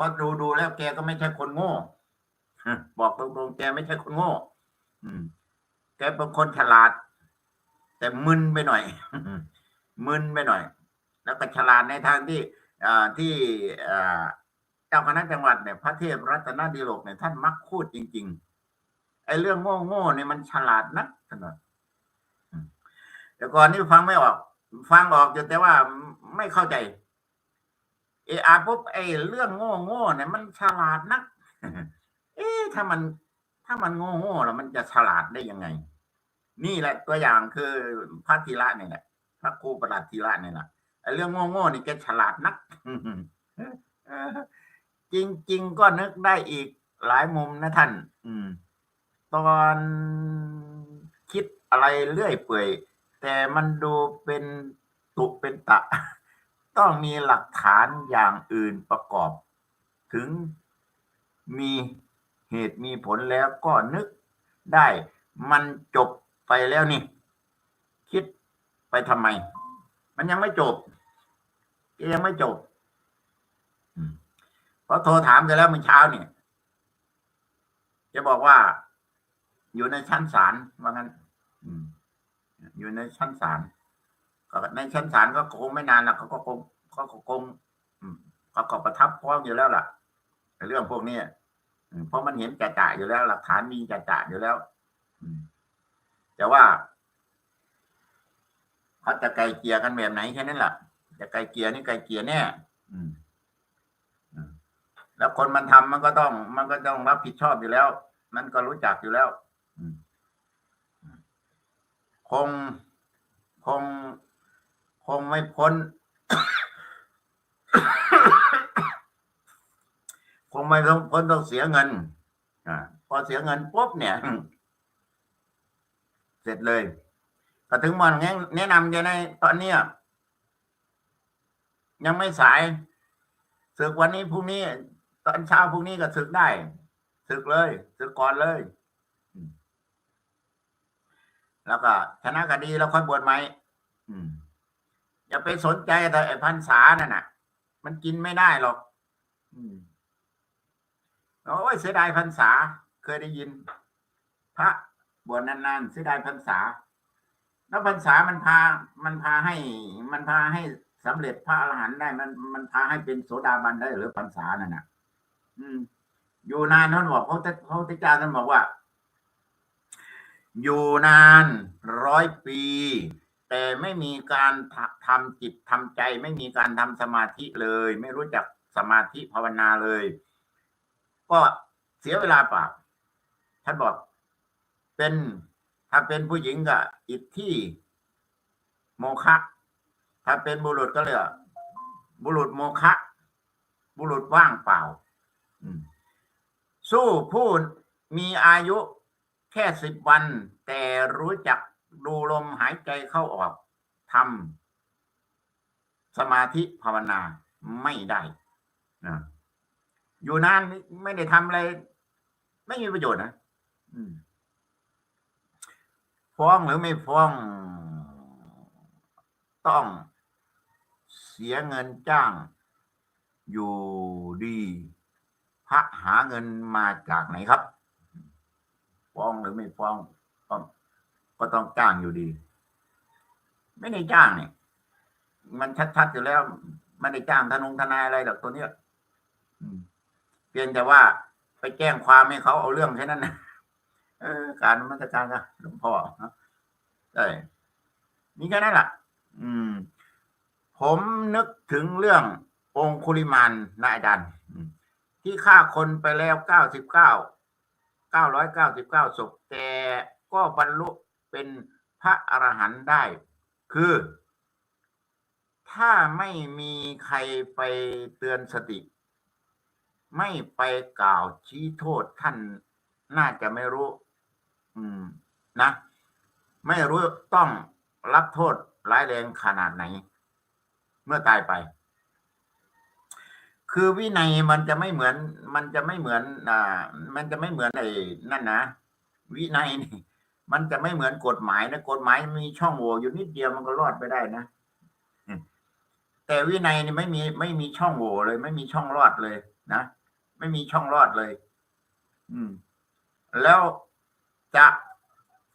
ราะดูดูแล้วแกก็ไม่ใช่คนโง่บอกตรงๆแกไม่ใช่คนโง่แกเป็นคนฉลาด แต่มึนไปหน่อย มึนไปหน่อย แล้วก็ฉลาดในทางที่ที่เจ้าคณะจังหวัดเนี่ยพระเทพรัตนดีโลกเนี่ยท่านมักพูดจริง ๆ ไอ้เรื่องโง่ๆเนี่ยมันฉลาดนักท่านว่าอืมแต่ก่อนนี่ฟังไม่ออก ฟังออกแต่ว่าไม่เข้าใจ เออาปุ๊บไอเรื่องโง่โง่เนี่ยมันฉลาดนัก เอ๊ะถ้ามันถ้ามันโง่โง่แล้วมันจะฉลาดได้ยังไง นี่แหละตัวอย่างคือพระธีระเนี่ยแหละพระครูประหลัดธีระเนี่ยแหละไอเรื่องโง่โง่นี่แกฉลาดนักจริง ๆ ก็นึกได้อีกหลายมุมนะท่าน อืม ตอนคิดอะไรเรื่อยเปื่อย แต่มันดูเป็นตุเป็นตะ ต้องมีหลักฐานอย่างอื่นประกอบ ถึงมีเหตุมีผลแล้วก็นึกได้มันจบไปแล้วนี่ คิดไปทำไม มันยังไม่จบยังไม่จบเพราะโทรถามกันแล้วเมื่อเช้าเนี่ยจะบอกว่า อยู่ในชั้นศาลว่างั้นอยู่ในชั้นศาล ในชั้นศาลก็คงไม่นานแล้วเขาก็คงเขาก็คงเขาก็ประทับพ้องอยู่แล้วล่ะเรื่องพวกนี้เพราะมันเห็นจ่าๆอยู่แล้ว หลักฐานมีจ่าๆอยู่แล้วแต่ว่าเขาจะไกลเกลียกันแบบไหนแค่นั้นแหละจะไกลเกลียนี่ไกลเกลียแน่แล้วคนมันทำมันก็ต้อง มันก็ต้องรับผิดชอบอยู่แล้ว มันก็รู้จักอยู่แล้วคงคง งไม่พ้น คงไม่ต้องพ้นต้องเสียเงินอ่าพอเสียเงินปุ๊บเนี่ย เสร็จเลยก็ถึงมันแนะแนะนำจะในตอนเนี้ยยังไม่สายศึกวันนี้พรุ่งนี้ ตอนเช้าพรุ่งนี้ก็ศึกได้ศึกเลยศึกก่อนเลย แล้วก็ชนะคดีแล้วค่อยบวชไหมอืม อย่าไปสนใจแต่ไอ้พันษานั่นน่ะ มันกินไม่ได้หรอก อืมโอ้ยเสียดายพันษา เคยได้ยิน พระบวชนานๆเสียดายพันษา แล้วพันษามันพา มันพาให้ มันพาให้สำเร็จพระอรหันต์ได้ มันมันพาให้เป็นโสดาบันได้หรือพันษานั่นน่ะ อืม อยู่นานท่านบอกเขาจะเขาจะเจ้าท่านบอกว่า อยู่นานร้อยปี แต่ไม่มีการทำจิตทำใจ ไม่มีการทำสมาธิเลย ไม่รู้จักสมาธิภาวนาเลย ก็เสียเวลาเปล่าท่านบอก เป็นถ้าเป็นผู้หญิงก็อิทธิโมฆะถ้าเป็นบุรุษก็เรียกบุรุษโมฆะบุรุษว่างเปล่าสู้ผู้มีอายุแค่สิบวัน แต่รู้จัก ดูลมหายใจเข้าออกทำสมาธิภาวนาไม่ได้นะอยู่นานไม่ได้ทำอะไร ไม่มีประโยชน์นะฟ้องหรือไม่ฟ้อง ต้องเสียเงินจ้าง อยู่ดีพระหาเงินมาจากไหนครับ ฟ้องหรือไม่ฟ้อง ก็ต้องจ้างอยู่ดี ไม่ได้จ้างเนี่ย มันชัดๆอยู่แล้วไม่ได้จ้างทนงทนายอะไรหรอกตัวเนี้ยเพียงแต่ว่าไปแจ้งความให้เขาเอาเรื่องแค่นั้นนะเออ การมาตรการนะหลวงพ่อนะใช่มีแค่นั้นแหละอืม ผมนึกถึงเรื่ององคุลิมานนาย์อืมที่ฆ่าคนไปแล้วเก้าสิบเก้าเก้าร้อยเก้าสิบเก้าศพแต่ก็บรรลุ เป็นพระอรหันต์ได้ คือ ถ้าไม่มีใครไปเตือนสติ ไม่ไปกล่าวชี้โทษท่านน่าจะไม่รู้ อืม นะ ไม่รู้ต้องรับโทษร้ายแรงขนาดไหน เมื่อตายไป คือวินัยมันจะไม่เหมือน มันจะไม่เหมือน อ่า มันจะไม่เหมือนไอ้นั่นนะวินัยนี่ มันจะไม่เหมือนกฎหมายนะกฎหมายมีช่องโหว่อยู่นิดเดียวมันก็รอดไปได้นะอืมแต่วินัยนี่ไม่มีไม่มีช่องโหว่เลย ไม่มีช่องรอดเลยนะไม่มีช่องรอดเลย อืม แล้วจะ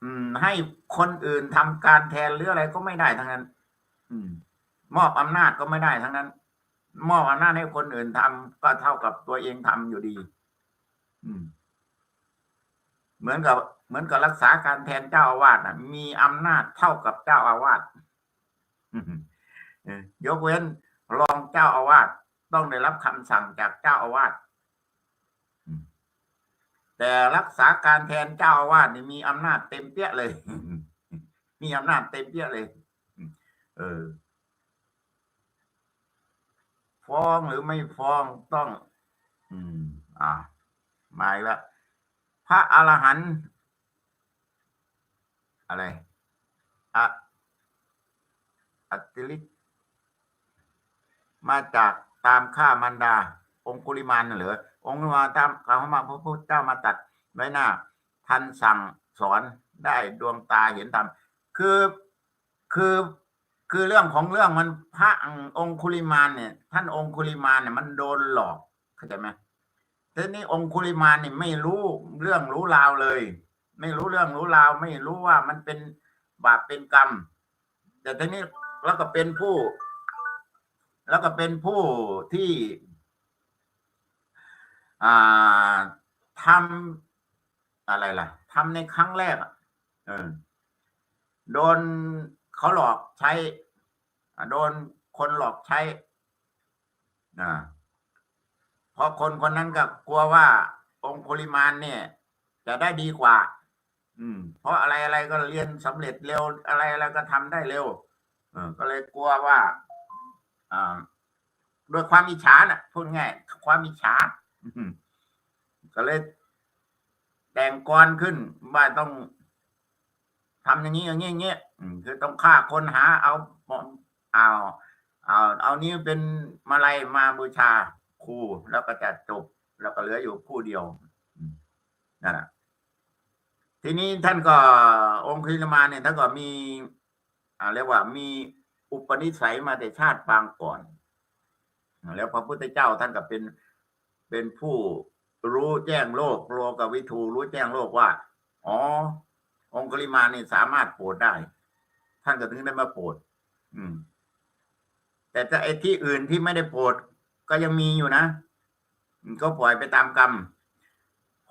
อืม ให้คนอื่นทำการแทนหรืออะไรก็ไม่ได้ทั้งนั้น อืม มอบอำนาจก็ไม่ได้ทั้งนั้น มอบอำนาจให้คนอื่นทำก็เท่ากับตัวเองทำอยู่ดี อืม เหมือนกับ เหมือนกับรักษาการแทนเจ้าอาวาสนะมีอำนาจเท่ากับเจ้าอาวาสยกเว้นรองเจ้าอาวาสต้องได้รับคำสั่งจากเจ้าอาวาสแต่รักษาการแทนเจ้าอาวาสนี่มีอำนาจเต็มเปี้ยเลย มีอำนาจเต็มเปี้ยเลย เออ ฟ้องหรือไม่ฟ้องต้อง อืม อ่ามาอีกแล้วพระอรหันต์ อะไรอะอัติลิกมาจากตามฆ่ามันดา องคุลิมานเหรอองคุลิมานตามเขามาพระพุทธเจ้ามาตัดไว้หน้าท่านสั่งสอนได้ดวงตาเห็นธรรมคือคือคือเรื่องของเรื่องมันพระองคุลิมานเนี่ย ท่านองคุลิมานเนี่ยมันโดนหลอกเข้าใจไหมทีนี้องคุลิมานเนี่ยไม่รู้เรื่องรู้ราวเลย ไม่รู้เรื่องรู้ราว ไม่รู้ว่ามันเป็นบาปเป็นกรรม แต่ทีนี้แล้วก็เป็นผู้ แล้วก็เป็นผู้ที่ทำอะไรล่ะทำในครั้งแรกโดนเขาหลอกใช้ โดนคนหลอกใช้เพราะคนคนนั้นก็กลัวว่าองคุลิมานเนี่ย จะได้ดีกว่า อืม เพราะอะไรอะไรก็เรียนสำเร็จเร็วอะไรอะไรก็ทำได้เร็วเออก็เลยกลัวว่าอ่าด้วยความอิจฉาน่ะพูดง่ายความอิจฉาก็เลยแต่งกรขึ้นว่าต้องทำอย่างนี้อย่างนี้อย่างนี้คือต้องฆ่าคนหา เอาเอาเอาเอานี้เป็นมาลัยมาบูชาครูแล้วก็จะจบแล้วก็เหลืออยู่ผู้เดียวนั่นแหละ ทีนี้ท่านก็องค์คริลมาเนี่ยท่านก็มีอ่าเรียกว่ามีอุปนิสัยมาแต่ชาติปางก่อน แล้วพระพุทธเจ้าท่านก็เป็นเป็นผู้รู้แจ้งโลกโลกวิทูรู้แจ้งโลกว่า อ๋อ องคุลิมานี่สามารถโปรดได้ ท่านก็ถึงได้มาโปรดอืม แต่ถ้าไอ้ที่อื่นที่ไม่ได้โปรดก็ยังมีอยู่นะ ก็ปล่อยไปตามกรรม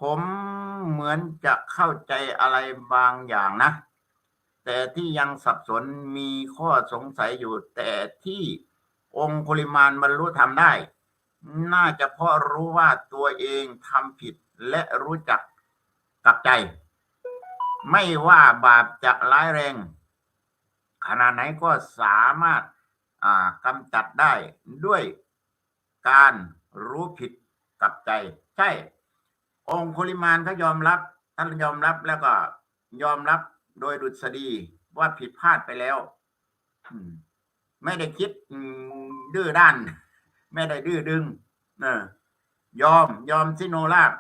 ผมเหมือนจะเข้าใจอะไรบางอย่างนะ แต่ที่ยังสับสนมีข้อสงสัยอยู่ แต่ที่องคุลิมานบรรลุธรรมได้ น่าจะเพราะรู้ว่าตัวเองทำผิดและรู้จักกับใจ ไม่ว่าบาปจะร้ายแรง ขนาดไหนก็สามารถอ่ากำจัดได้ด้วยการรู้ผิดกับใจ ใช่ องคุลิมานเขายอมรับท่านยอมรับแล้วก็ยอมรับโดยดุษฎีว่าผิดพลาดไปแล้วไม่ได้คิดดื้อด้าน ไม่ได้ดื้อดึงเออยอมยอมซิโนราช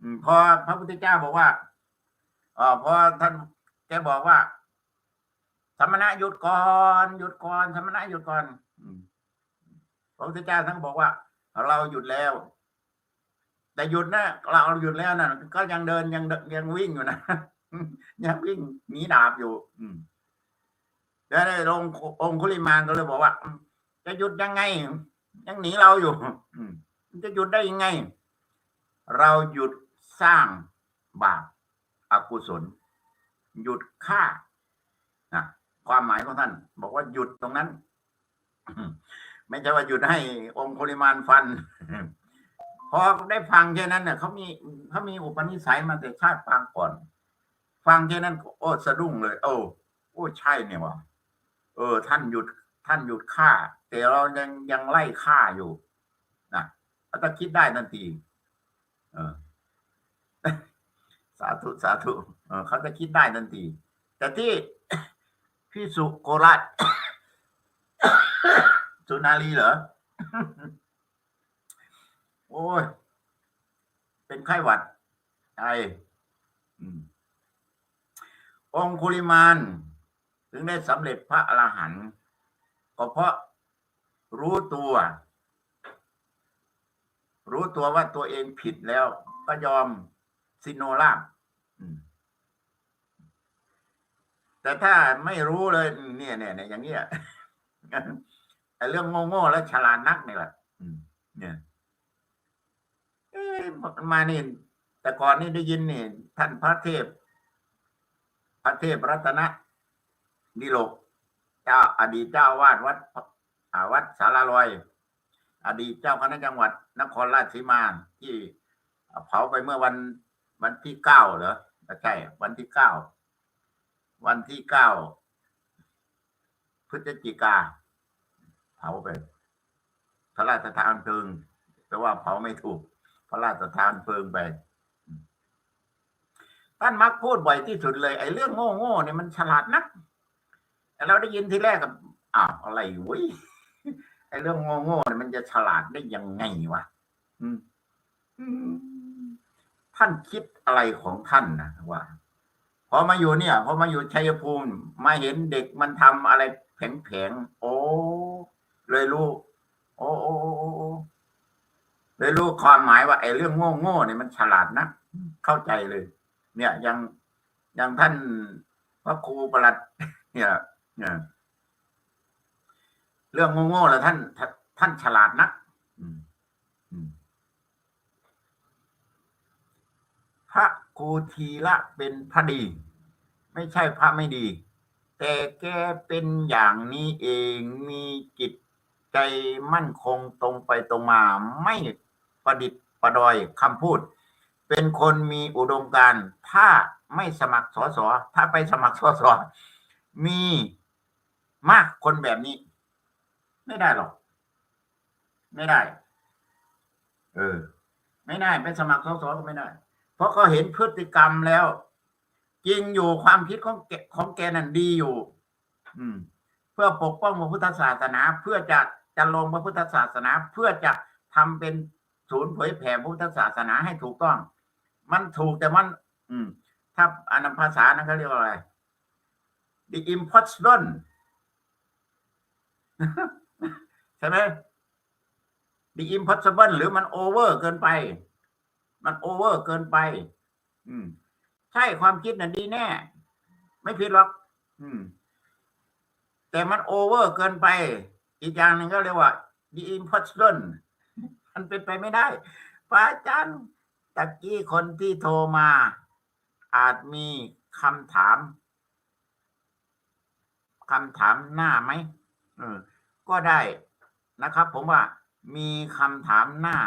อืมพอพระพุทธเจ้าบอกว่าอพอท่านแกบอกว่า สมณะหยุดก่อนหยุดก่อนสมณะหยุดก่อนพระพุทธเจ้าท่านก็บอกว่า เราหยุดแล้ว แต่หยุดนะเราหยุดแล้วนะก็ยังเดินยังเดินยังวิ่งอยู่นะยังวิ่งหนีดาบอยู่ อืมแล้วในองค์องคุลิมานก็เลยบอกว่า จะหยุดยังไง ยังหนีเราอยู่อืจะหยุดได้ยังไง เราหยุดสร้างบาปอกุศล หยุดฆ่านะความหมายของท่าน บอกว่าหยุดตรงนั้น ไม่ใช่ว่าหยุดให้องค์คุลิมานฟัน พอได้ฟังแค่นั้นเนี่ยเขามีเขามีอุปนิสัยมาแต่ชาติปางก่อน ฟังแค่นั้นโอ้สะดุ้งเลย โอ้โอ้ใช่เนี่ยวะเออ ท่านหยุดท่านหยุดฆ่า แต่เรายังยังไล่ฆ่าอยู่นะเราต้องคิดได้ทันทีเออสาธุสาธุเออเขาจะคิดได้ทันที แต่ที่พี่สุโกราชสุนารีเหรอ โอ้ย เป็นไข้หวัดไออองคุลิมานถึงได้สำเร็จพระอรหันต์ก็เพราะรู้ตัว รู้ตัวว่าตัวเองผิดแล้ว ก็ยอมซิโนล่าบแต่ถ้าไม่รู้เลย เนี่ยเนี่ยเนี่ยอย่างเงี้ยไอ้เรื่องโง่ๆแล้วฉลาดนักนี่แหละเนี่ยเอ๊ะ มานี่แต่ก่อนนี่ได้ยินนี่ท่านพระเทพ พระเทพรัตนะดิโลกเจ้าอดีตเจ้าวาดวัดวัดสารลอย อดีตเจ้าคณะจังหวัด นครราชสีมาที่เผาไปเมื่อวันวันที่เก้าเหรอใช่วันที่เก้าวันที่เก้าพฤศจิกา เผาไปพระราชทานเพลิงแต่ว่าเผาไม่ถูก พระราชทานเพลิงไปท่านมักพูดบ่อยที่สุดเลยไอ้เรื่องโง่ๆเนี่ยมันฉลาดนักแต่เราได้ยินทีแรกกับอ้าวอะไรเว้ยไอ้เรื่องโง่ๆเนี่ยมันจะฉลาดได้ยังไงวะท่านคิดอะไรของท่านนะว่าพอมาอยู่เนี่ยพอมาอยู่ชัยภูมิมาเห็นเด็กมันทำอะไรแผงๆโอ้เลยรู้โอ้โอ้โอ้โอ้โอ้ เลยรู้ความหมายว่าไอ้เรื่องโง่ๆเนี่ยมันฉลาดนะเข้าใจเลย เนี่ยยังยังท่านพระครูประหลัด เนี่ยเนี่ยเรื่องโง่ๆแล้วท่านท่านฉลาดนักพระครูทีละเป็นพระดี ไม่ใช่พระไม่ดี แต่แกเป็นอย่างนี้เองมีจิตใจมั่นคงตรงไปตรงมาไม่ ประดิษฐ์ประดอยคำพูด เป็นคนมีอุดมการณ์ถ้าไม่สมัครสอสอถ้าไปสมัครสอสอมีมากคนแบบนี้ ไม่ได้หรอก ไม่ได้ เออ ไม่ได้ไปสมัครสอสอก็ไม่ได้ เพราะเขาเห็นพฤติกรรมแล้ว จริงอยู่ความคิดของแกของแกนั่นดีอยู่ อืม เพื่อปกป้องพระพุทธศาสนา เพื่อจะจะลงพระพุทธศาสนา เพื่อจะทำเป็น ศูนย์เผยแผ่พุทธศาสนาให้ถูกต้อง มันถูกแต่มัน อืม ถ้าอันนั้นภาษานั้นเขาเรียกว่าอะไร the impossible ใช่ไหม the impossible หรือมัน over เกินไป มัน over เกินไป อืม ใช่ความคิดน่ะดีแน่ ไม่ผิดหรอก อืม แต่มัน over เกินไป อีกอย่างหนึ่งก็เรียกว่า the impossible มันเป็นไปไม่ได้ พระอาจารย์ตะกี้คนที่โทรมา อาจมีคำถามคำถามหน้าไหมเออ ก็ได้นะครับ ผมว่ามีคำถามหน้า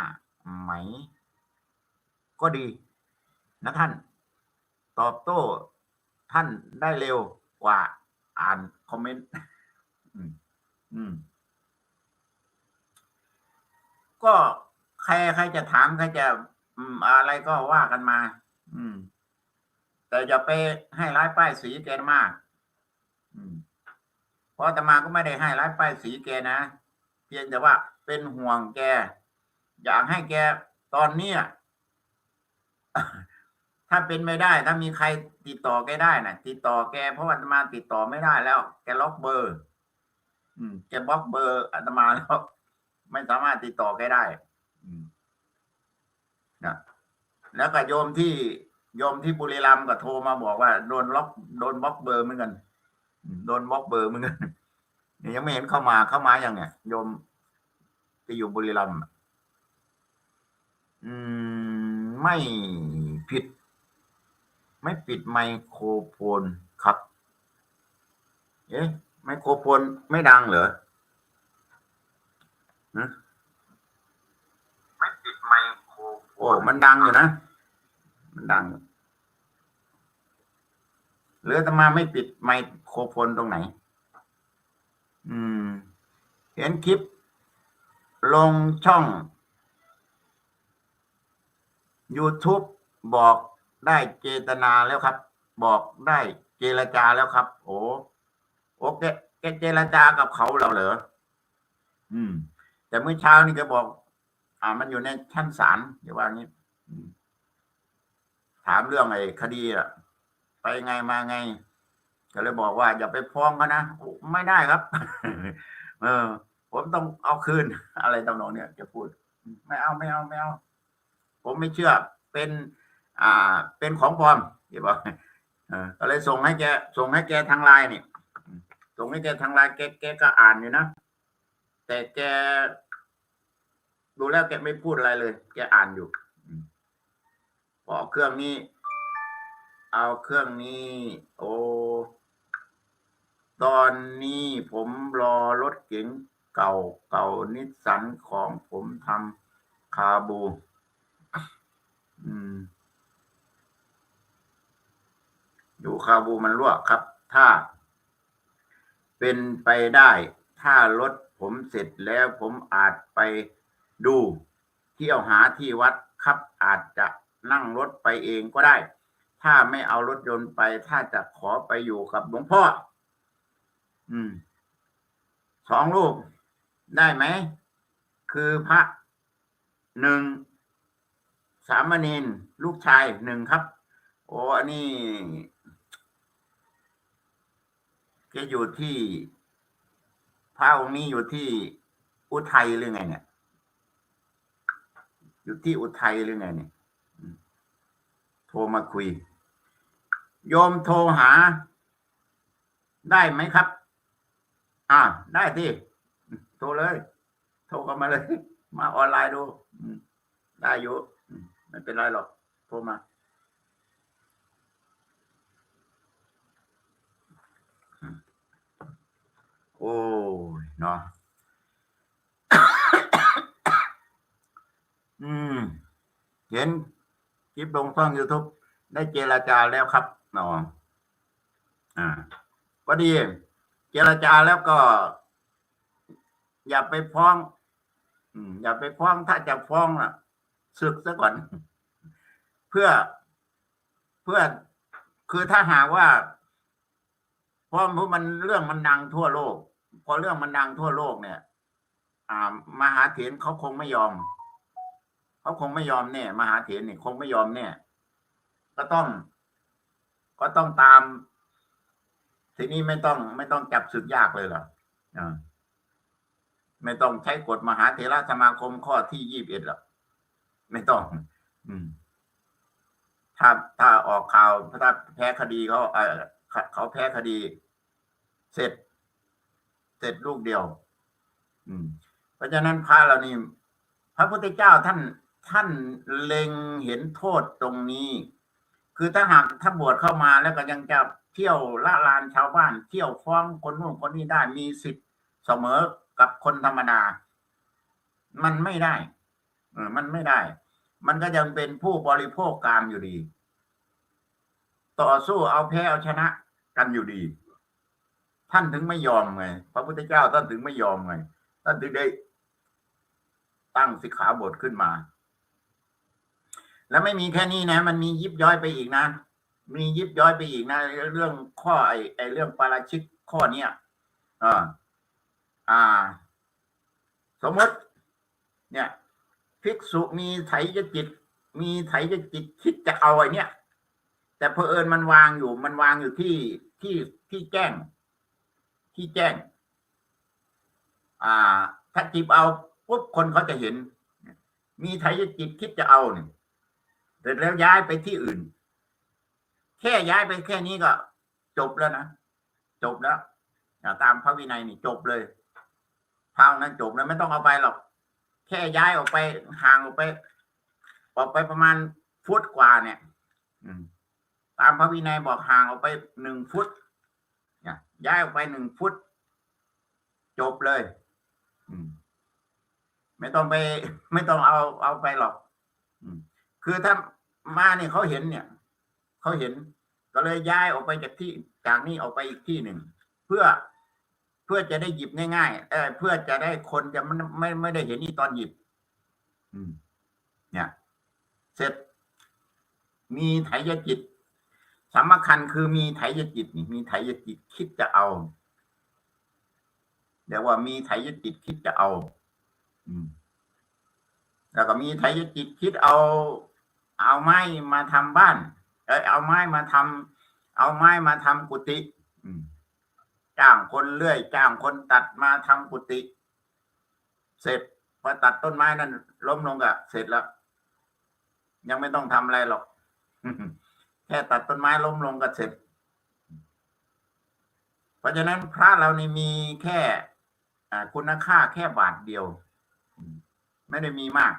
ไหม ก็ดีนะท่าน ตอบโต้ท่านได้เร็วกว่าอ่านคอมเมนต์ อืม อืม ก็ใครใครจะถามใครจะอะไรก็ว่ากันมา อืม แต่อย่าไปให้ร้ายป้ายสีแกมาก อืมเพราะตมาก็ไม่ได้ให้ร้ายป้ายสีแกนะเพียงแต่ว่าเป็นห่วงแก อยากให้แกตอนเนี้ยถ้าเป็นไม่ได้ ถ้ามีใครติดต่อแกได้นะติดต่อแกเพราะว่าอาตมาติดต่อไม่ได้แล้ว แกล็อกเบอร์ อืมแกบล็อกเบอร์อาตมาแล้ว ไม่สามารถติดต่อแกได้นะแล้วก็โยมที่โยมที่บุรีรัมย์ก็โทรมาบอกว่าโดนล็อกโดนบล็อกเบอร์เหมือนกันโดนบล็อกเบอร์เหมือนกันนี่ยังไม่เห็นเข้ามาเข้ามาอย่างเนี่ยโยมที่อยู่บุรีรัมย์อะอืม ไม่ผิด ไม่ปิดไมโครโฟนครับ เอ๊ะไมโครโฟนไม่ดังเหรอ ฮะไม่ปิดไมโครโฟนโอ้มันดังอยู่นะ มันดังหรืออาตมาไม่ปิดไมโครโฟนตรงไหน อืม เห็นคลิป ลงช่อง YouTube บอกได้เจตนาแล้วครับ บอกได้เจรจาแล้วครับ โอ้โอเคแกเจรจากับเขาเราเหรอ อืม แต่เมื่อเช้านี่ก็บอก อ่า มันอยู่ในชั้นศาลอย่าว่างี้ ถามเรื่องไอ้คดีอะไปไงมาไง ก็เลยบอกว่า อย่าไปฟ้องเขานะไม่ได้ครับ เออ ผมต้องเอาคืน อะไรตำนองเนี่ยจะพูด ไม่เอาไม่เอาไม่เอา ผมไม่เชื่อ เป็น อ่า เป็นของปลอมเดี๋ยวบอกเออก็เลยส่งให้แก ส่งให้แกทางไลน์นี่ส่งให้แกทางไลน์แกแกก็อ่านอยู่นะ แต่แกดูแล้วแกไม่พูดอะไรเลย แกอ่านอยู่อืมพอเครื่องนี้ เอาเครื่องนี้ โอ้ตอนนี้ผมรอรถเก๋งเก่าเก่านิสสันของผมทำคาบู อืม อยู่คาบูมันรั่วครับ ถ้า เป็นไปได้ ถ้ารถ ผมเสร็จแล้วผมอาจไปดูเที่ยวหาที่วัดครับอาจจะนั่งรถไปเองก็ได้ ถ้าไม่เอารถยนต์ไป ถ้าจะขอไปอยู่กับหลวงพ่อ อืมสองรูปได้ไหม คือพระหนึ่งสามเณรลูกชายหนึ่งครับ โอ้อันนี้แกอยู่ที่ ระองค์นี้อยู่ที่อุทัยหรือไง เนี่ย อยู่ที่อุทัยหรือไงเนี่ยโทรมาคุย โยมโทรหา ได้ไหมครับ อ่า ได้ที่โทรเลย โทรเข้ามาเลย มาออนไลน์ดู ได้อยู่ไม่เป็นไรหรอก โทรมา โอ้ยเนาะอืม เห็นคลิปลงช่อง YouTube ได้เจรจาแล้วครับเนาะอ่า ก็ดี เจรจาแล้วก็ อย่าไปฟ้อง อืม อย่าไปฟ้องถ้าจะฟ้องอะศึกซะก่อน เพื่อเพื่อคือถ้าหากว่าเพราะมันเรื่องมันดังทั่วโลก พอเรื่องมันดังทั่วโลกเนี่ย อ่ามหาเถรเขาคงไม่ยอมเขาคงไม่ยอมเนี่ยมหาเถรเนี่ยคงไม่ยอมเนี่ยก็ต้อง ก็ต้องตาม ทีนี้ไม่ต้อง ไม่ต้องจับศึกยากเลยหรอไม่ต้องใช้กฎมหาเถรสมาคมข้อที่ยี่สิบเอ็ดหรอกไม่ต้อง อืม ถ้าถ้าออกข่าวถ้าแพ้คดีเขาเออเขาแพ้คดี เสร็จ เสร็จลูกเดียว อืม เพราะฉะนั้นพระเรานี่พระพุทธเจ้าท่านท่านเล็งเห็นโทษตรงนี้ คือถ้าหากถ้าบวชเข้ามาแล้วก็ยังจะเที่ยวละลานชาวบ้าน เที่ยวฟ้องคนนู้นคนนี้ได้มีสิทธิ์เสมอกับคนธรรมดา มันไม่ได้เออมันไม่ได้ มันก็ยังเป็นผู้บริโภคกามอยู่ดี ต่อสู้เอาแพ้เอาชนะกันอยู่ดี ท่านถึงไม่ยอมไง พระพุทธเจ้าท่านถึงไม่ยอมไง ท่านถึงได้ตั้งสิกขาบทขึ้นมา แล้วไม่มีแค่นี้นะ มันมียิบย้อยไปอีกนะ มียิบย้อยไปอีกนะ เรื่องข้อไอ้ไอ้เรื่องปาราชิกข้อเนี้ยอ่าอ่า สมมติ เนี่ยภิกษุมีไถยจิต มีไถยจิตคิดจะเอาไอ้เนี่ย แต่เพอเอิญมันวางอยู่ มันวางอยู่ที่ที่ที่แจ้ง ที่แจ้ง อ่า ถ้าจิบเอาปุ๊บคนเขาจะเห็น มีไถยจิตคิดจะเอาเนี่ยเสร็จแล้วย้ายไปที่อื่น แค่ย้ายไปแค่นี้ก็ จบแล้วนะจบแล้วาตามพระวินัยนี่จบเลยเท่านั้นจบแล้วไม่ต้องเอาไปหรอก แค่ย้ายออกไปห่างออกไปออกไปประมาณฟุตกว่าเนี่ยอืตามพระวินัยบอกห่างออกไปหนึ่งฟุต ยย้ายออกไปหนึ่งฟุต จบเลยมไม่ต้องไป ไม่ต้องเอาเอาไปหรอกอคือถ้ามาเนี่ยเขาเห็นเนี่ยเขาเห็น ก็เลยย้ายออกไปจากที่จากนี้ออกไปอีกที่หนึ่งเพื่อเพื่อจะได้หยิบง่ายๆเออเพื่อจะได้คนจะไม่ไม่ไม่ได้เห็นนี่ตอนหยิบ อืม เนี่ย เสร็จมีไถยจิต สำคัญคือมีไถยจิตนี่มีไถยจิตคิดจะเอาเดี๋ยวว่ามีไถยจิตคิดจะเอา อืม แล้วก็มีไถยจิตคิดเอา เอาไม้มาทำบ้าน เออเอาไม้มาทำเอาไม้มาทำกุฏิจ้างคนเลื่อย จ้างคนตัดมาทำกุฏิเสร็จพอตัดต้นไม้นั่นล้มลงก็เสร็จแล้ว ยังไม่ต้องทำอะไรหรอก แค่ตัดต้นไม้ล้มลงก็เสร็จ เพราะฉะนั้นพระเรานี่มีแค่คุณค่าแค่บาทเดียว ไม่ได้มีมาก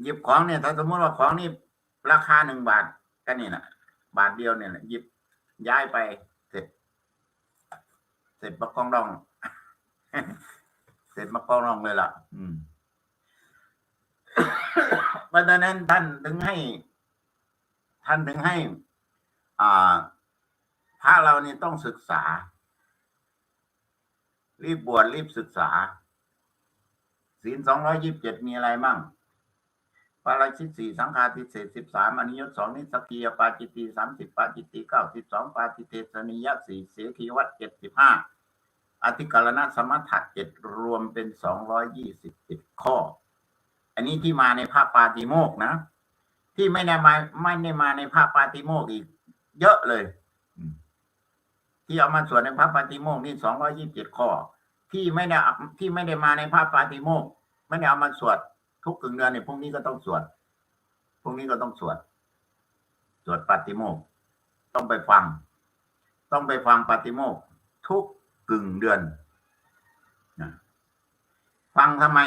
หยิบของเนี่ย ถ้าสมมติว่าของนี่ราคาหนึ่งบาทก็นี่แหละบาทเดียวเนี่ยแหละหยิบย้ายไปเสร็จ เสร็จมากองรอง เสร็จมากองรองเลยล่ะ อืมเพราะฉะนั้นท่านถึงให้ ท่านถึงให้อ่าพระเรานี่ต้องศึกษา รีบบวชรีบศึกษาศีลสองร้อยยิบเจ็ดมีอะไรมั่งปาราชิตสี่สังฆาทิเศษสิบสามอนิยตสองนิสกียปาจิตตีสามสิบปาจิตตีเก้าสิบสองปาจิตเตสนิยตสี่เสขีวัตเจ็ดสิบห้าอธิกรณสมถะเจ็ดรวมเป็นสองร้อยยี่สิบเจ็ดข้อ อันนี้ที่มาในภาคปาติโมกนะ ที่ไม่ได้มาไม่ได้มาในภาคปาติโมกอีก เยอะเลย ที่เอามาสวดในพระปาติโมกนี่สองร้อยี่สิบเจ็ดข้อ ที่ไม่ได้ที่ไม่ได้มาในพระปาติโมกไม่ได้เอามาสวดทุกกึ่งเดือนเนี่ยพวกนี้ก็ต้องสวดพวกนี้ก็ต้องสวด สวดปาติโมกต้องไปฟัง ต้องไปฟังปาติโมกทุกกึ่งเดือนฟังทำไม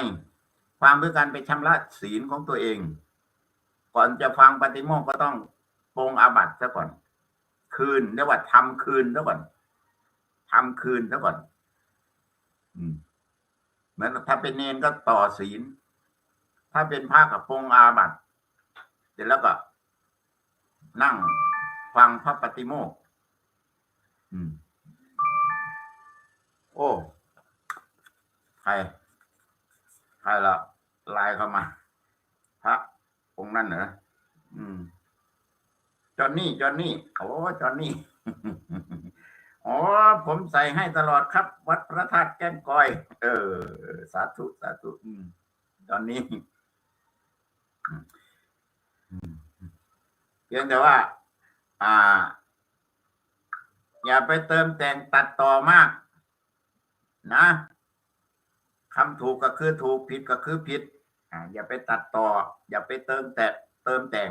ฟังเพื่อการไปชำระศีลของตัวเอง ก่อนจะฟังปาติโมกข์ก็ต้องปรงอาบัตซะก่อน คืนเรียกว่าทำคืนซะก่อนทำคืนซะก่อน อืมเหมือนถ้าเป็นเนนก็ต่อศีล ถ้าเป็นพระกับปรงอาบัตเสร็จแล้วก็ นั่งฟังพระปฏิโมกข์อืม โอ้ ใคร ใครละไลน์เข้ามา องค์นั่นเหรออืมจอนนี่จอนนี่โอ้จอนนี่อ๋อผมใส่ให้ตลอดครับ วัดพระธาตุแก้งกอย เออ สาธุสาธุอืมจอนนี่เพียงแต่ว่า อ่า อย่าไปเติมแต่งตัดต่อมาก นะคำถูกก็คือถูกผิดก็คือผิด อย่าไปตัดต่อ อย่าไปเติมแต่เติมแต่ง